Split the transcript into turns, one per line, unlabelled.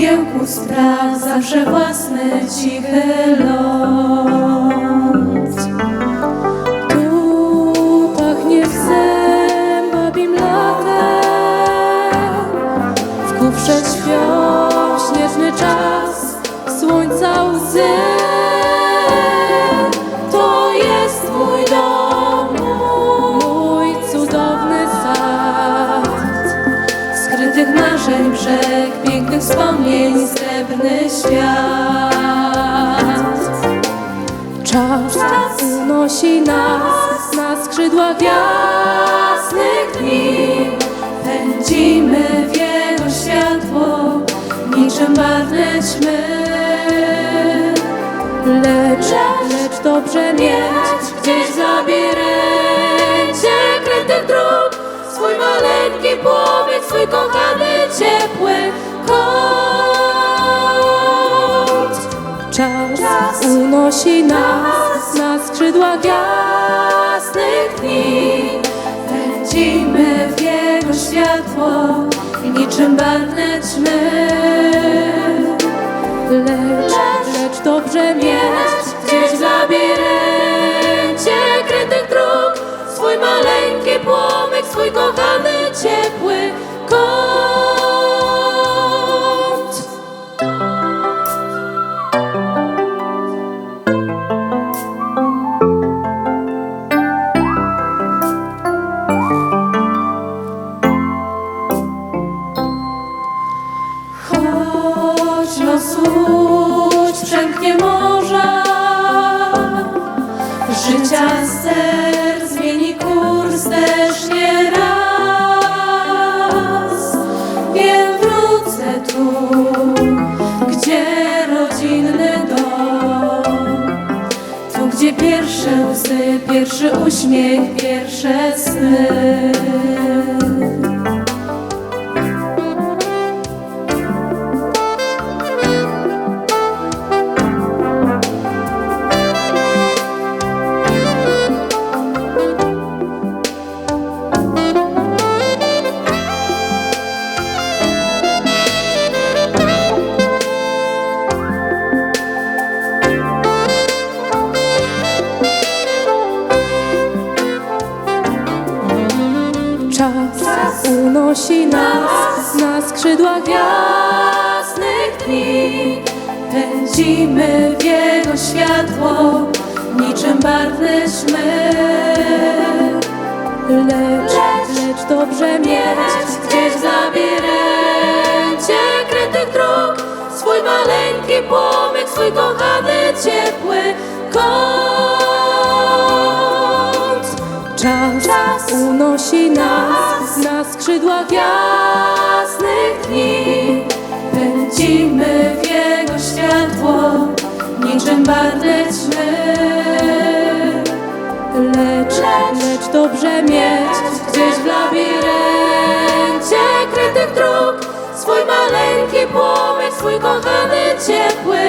mgiełku spraw zawsze własny cichy los. Marzeń brzeg, pięknych wspomnień, srebrny świat. Czas, unosi nas na skrzydłach jasnych dni. Pędzimy w jego światło, niczym barwne ćmy. Lecz, lecz dobrze mieć gdzieś labiryncie krytych dróg Swój maleńki płomień, swój kochany, ciepły kąt. Czas unosi nas na skrzydłach jasnych dni. Pędzimy w jego światło, niczym barwne ćmy Lecz, lecz dobrze mieć łódź morza. Życia ster zmieni kurs też nie raz. Wiem wrócę tu, gdzie rodzinny dom. Tu, gdzie pierwsze łzy, pierwszy uśmiech, pierwsze sny unosi nas na skrzydłach jasnych dni. Pędzimy w jego światło, niczym barwne szmy. Lecz, lecz dobrze mieć gdzieś w labiryncie krytych dróg swój maleńki płomyk, swój kochany, ciepły kąt. Czas, unosi nas na skrzydłach jasnych dni. Pędzimy w jego światło, niczym barwne ćmy. Lecz, lecz dobrze mieć gdzieś w labiryncie krytych dróg swój maleńki płomyk, swój kochany, ciepły